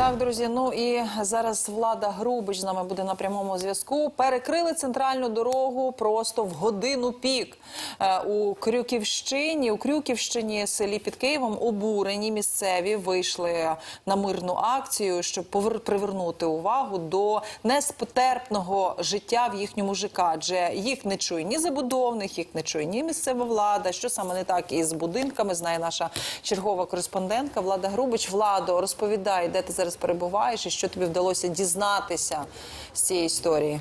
Так, друзі. Ну і зараз влада Грубич з нами буде на прямому зв'язку. Перекрили центральну дорогу просто в годину пік Е, у Крюківщині. У Крюківщині селі під Києвом обурені місцеві вийшли на мирну акцію, щоб повер- привернути увагу до нестерпного життя в їхньому ЖК. Адже їх не чує ні забудовник, їх не чує ні місцева влада. Що саме не так із будинками, знає наша чергова кореспондентка Влада Грубич. Владо, розповідай, де ти зараз перебуваєш і що тобі вдалося дізнатися з цієї історії.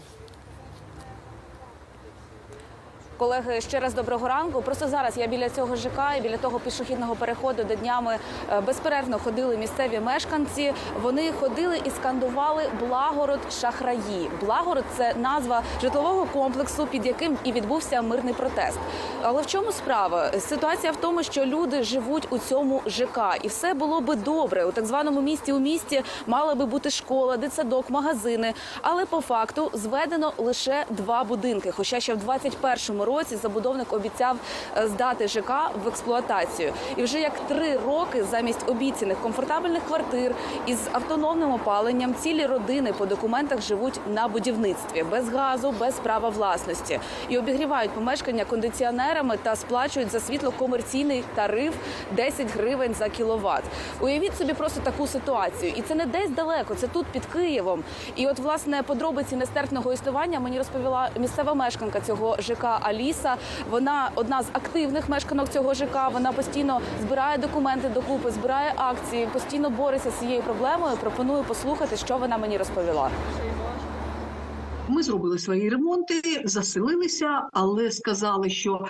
Колеги, ще раз доброго ранку. Просто зараз я біля цього ЖК і біля того пішохідного переходу, де днями е, безперервно ходили місцеві мешканці. Вони ходили і скандували Благород Шахраї. Благород це назва житлового комплексу, під яким і відбувся мирний протест. Але в чому справа? Ситуація в тому, що люди живуть у цьому ЖК, і все було би добре. У так званому місті у місті мала би бути школа, дитсадок, магазини. Але по факту зведено лише два будинки. Хоча ще в 21-му році забудовник обіцяв е, здати ЖК в експлуатацію. І вже як три роки замість обіцяних комфортабельних квартир із автономним опаленням цілі родини по документах живуть на будівництві без газу, без права власності і обігрівають помешкання кондиціонерами та сплачують за світло комерційний тариф 10 гривень за кіловат. Уявіть собі просто таку ситуацію, і це не десь далеко, це тут під Києвом. І от власне подробиці нестерпного існування мені розповіла місцева мешканка цього ЖК Аліса. Вона одна з активних мешканок цього ЖК. Вона постійно збирає документи докупи, збирає акції, постійно бореться з цією проблемою. Пропоную послухати, що вона мені розповіла. Ми зробили свої ремонти, заселилися, але сказали, що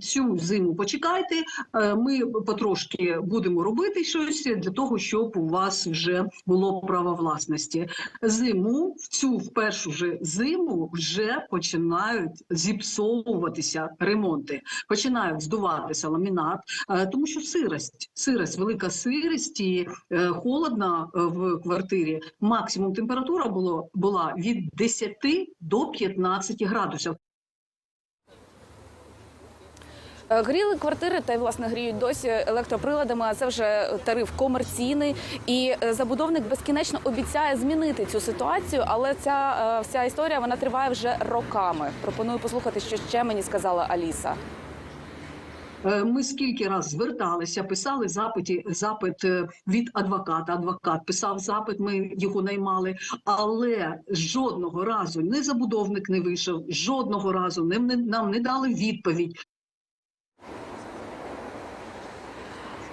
цю зиму почекайте. е, Ми потрошки будемо робити щось для того, щоб у вас вже було право власності. Зиму в цю в першу же зиму вже починають зіпсовуватися ремонти, починають здуватися ламінат, е, тому що сирость, сирость, велика сирость і е, холодно в квартирі. Максимум температура було була від 10 до 15 градусів. Е, Гріли квартири та й власне гріють досі електроприладами. А це вже тариф комерційний. І е, забудовник безкінечно обіцяє змінити цю ситуацію, але ця е, вся історія вона триває вже роками. Пропоную послухати, що ще мені сказала Аліса. Е, Ми скільки раз зверталися, писали запиті, запит е, від адвоката. Адвокат писав запит, ми його наймали, але жодного разу не забудовник не вийшов, жодного разу не, нам не дали відповідь.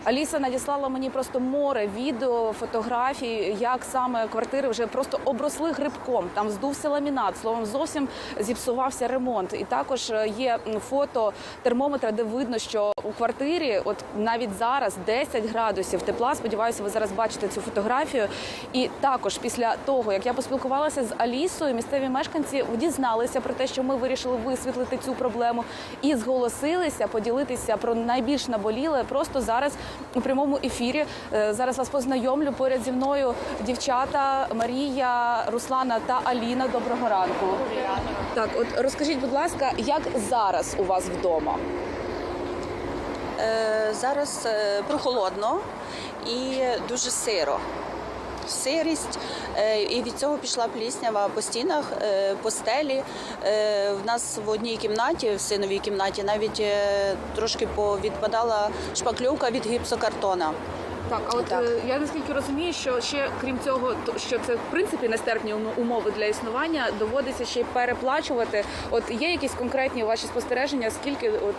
Аліса надіслала мені просто море відео, фотографій, як саме квартири вже просто обросли грибком. Там здувся ламінат, словом, зовсім зіпсувався ремонт. І також е, є фото термометра, де видно, що у квартирі, от навіть зараз 10 градусів тепла. Сподіваюся, ви зараз бачите цю фотографію. І також після того, як я поспілкувалася з Алісою, місцеві мешканці дізналися про те, що ми вирішили висвітлити цю проблему і зголосилися поділитися про найбільш наболіле просто зараз у прямому ефірі. Е, Зараз вас познайомлю поряд зі мною дівчата Марія, Руслана та Аліна. Доброго ранку. Так, от розкажіть, будь ласка, як зараз у вас вдома? Е, Зараз е, прохолодно і дуже сиро. Сирість, е, і від цього пішла пліснява по стінах, е, по стелі. Е, В нас в одній кімнаті, в синовій кімнаті, навіть трошки повідпадала шпакльовка від гіпсокартона. Так, а от Так. я наскільки розумію, що ще крім цього, що це в принципі нестерпні умови для існування, доводиться ще й переплачувати. От є якісь конкретні ваші спостереження, скільки от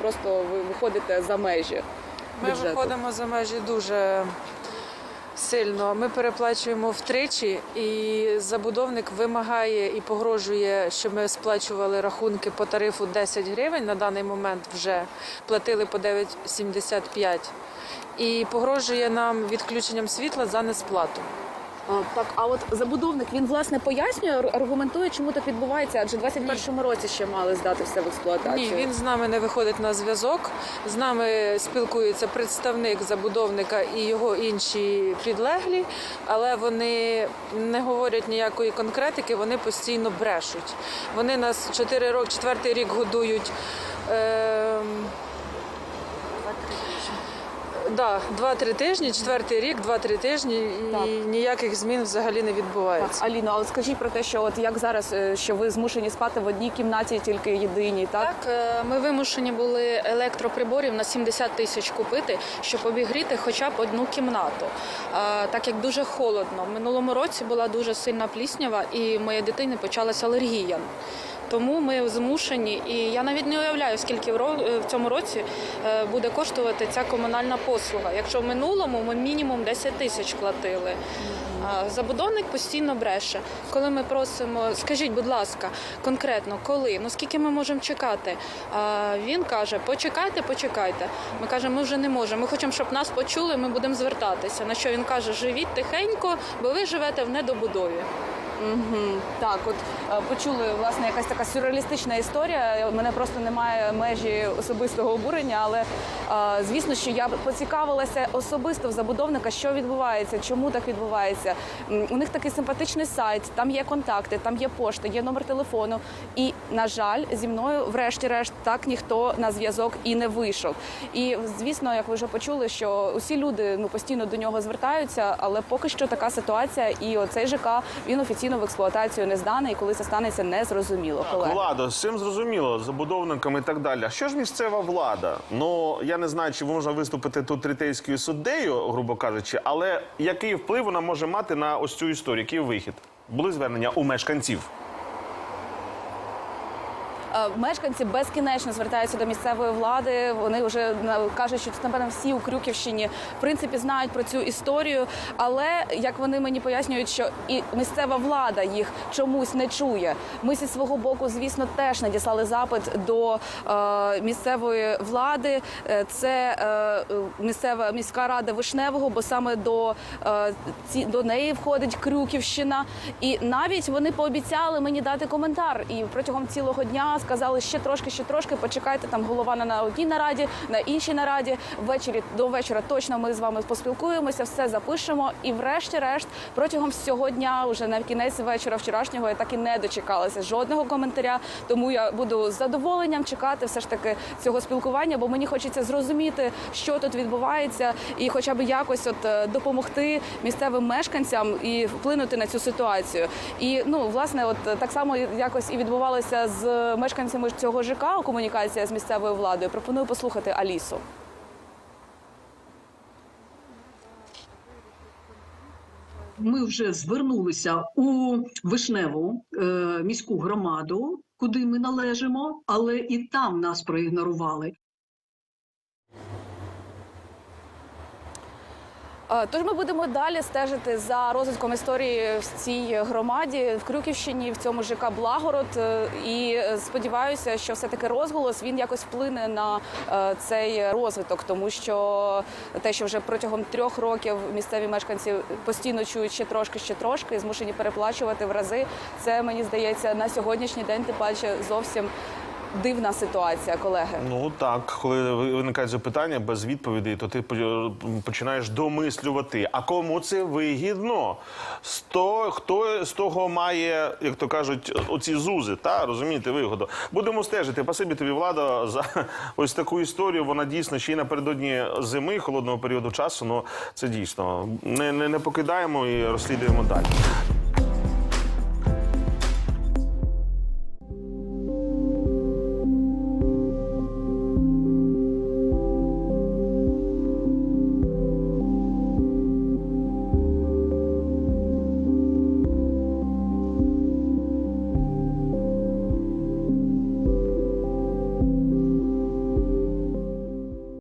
просто ви виходите за межі? Ми бюджету? виходимо за межі дуже сильно. Ми переплачуємо втричі, і забудовник вимагає і погрожує, що ми сплачували рахунки по тарифу 10 гривень. На даний момент вже платили по 9,75. І погрожує нам відключенням світла за несплату. А, так, а от забудовник він власне пояснює, аргументує, чому так відбувається, адже в 21-му році ще мали здати все в експлуатацію. Ні, він з нами не виходить на зв'язок. З нами спілкується представник забудовника і його інші підлеглі, але вони не говорять ніякої конкретики, вони постійно брешуть. Вони нас 4 роки, четвертий рік годують. ем, Да, два-три тижні, четвертий рік, два-три тижні, і Так. ніяких змін взагалі не відбувається. Аліно, а от скажіть про те, що от як зараз, е, що ви змушені спати в одній кімнаті, тільки єдиній, так? Так, е, ми вимушені були електроприборів на 70 тисяч купити, щоб обігріти хоча б одну кімнату. Е, Так як дуже холодно. В минулому році була дуже сильна пліснява, і в моєї дитини почалася алергія. Тому ми змушені, і я навіть не уявляю, скільки в е, цьому році е, буде коштувати ця комунальна послуга. Якщо в минулому ми мінімум 10 тисяч платили. Забудовник постійно бреше. Коли ми просимо, скажіть, будь ласка, конкретно коли? Ну скільки ми можемо чекати? Він каже: почекайте, почекайте. Ми кажемо, ми вже не можемо. Ми хочемо, щоб нас почули. Ми будемо звертатися. На що він каже: живіть тихенько, бо ви живете в недобудові. Угу. Так, от е, почули власне якась така сюрреалістична історія. У мене просто немає межі особистого обурення, але е, звісно, що я поцікавилася особисто в забудовника, що відбувається, чому так відбувається. У них такий симпатичний сайт, там є контакти, там є пошта, є номер телефону. І на жаль, зі мною, врешті-решт, так ніхто на зв'язок і не вийшов. І звісно, як ви вже почули, що усі люди ну постійно до нього звертаються, але поки що така ситуація, і оцей ЖК він офіційно в експлуатацію не зданий, і коли це станеться, не зрозуміло. Колеги. Влада, з цим зрозуміло, забудовниками і так далі. А що ж місцева влада? Ну я не знаю, чи можна виступити тут третейською суддею, грубо кажучи, але який вплив вона може мати на ось цю історію? Який вихід? Були звернення у мешканців. Е, Мешканці безкінечно звертаються до місцевої влади. Вони вже на- кажуть, що напевно всі у Крюківщині в принципі знають про цю історію. Але як вони мені пояснюють, що і місцева влада їх чомусь не чує. Ми зі свого боку, звісно, теж надіслали запит до е, місцевої влади. Е, Це е, е, місцева міська рада Вишневого, бо саме до, е, ці, до неї входить Крюківщина. І навіть вони пообіцяли мені дати коментар. І протягом цілого дня сказали ще трошки, ще трошки. Почекайте там голова на- одній нараді, на іншій нараді. Ввечері до вечора точно ми з вами поспілкуємося, все запишемо. І врешті-решт, протягом всього дня, уже на кінець вечора вчорашнього, я так і не дочекалася жодного коментаря. Тому я буду з задоволенням чекати все ж таки цього спілкування, бо мені хочеться зрозуміти, що тут відбувається, і хоча б якось от е, допомогти місцевим мешканцям і вплинути на цю ситуацію. І ну власне, от е, так само якось і відбувалося з мешканцями цього ЖК комунікація з місцевою владою. Пропоную послухати Алісу. Ми вже звернулися у Вишневу е, міську громаду, куди ми належимо, але і там нас проігнорували. Тож ми будемо далі стежити за розвитком історії в цій громаді в Крюківщині, в цьому ЖК Благород. Е, І е, сподіваюся, що все таки розголос він якось вплине на е, цей розвиток, тому що те, що вже протягом трьох років місцеві мешканці постійно чують ще трошки, ще трошки, змушені переплачувати в рази. Це мені здається на сьогоднішній день, тим паче зовсім дивна ситуація, колеги. Ну так, коли виникають запитання без відповідей, то ти починаєш домислювати. А кому це вигідно? Сто, хто з того має, як то кажуть, оці зузи, та розумієте, вигоду. Будемо стежити. Пасибі тобі влада за ось таку історію. Вона дійсно ще й напередодні зими, холодного періоду часу. Ну це дійсно не, не, не покидаємо і розслідуємо далі.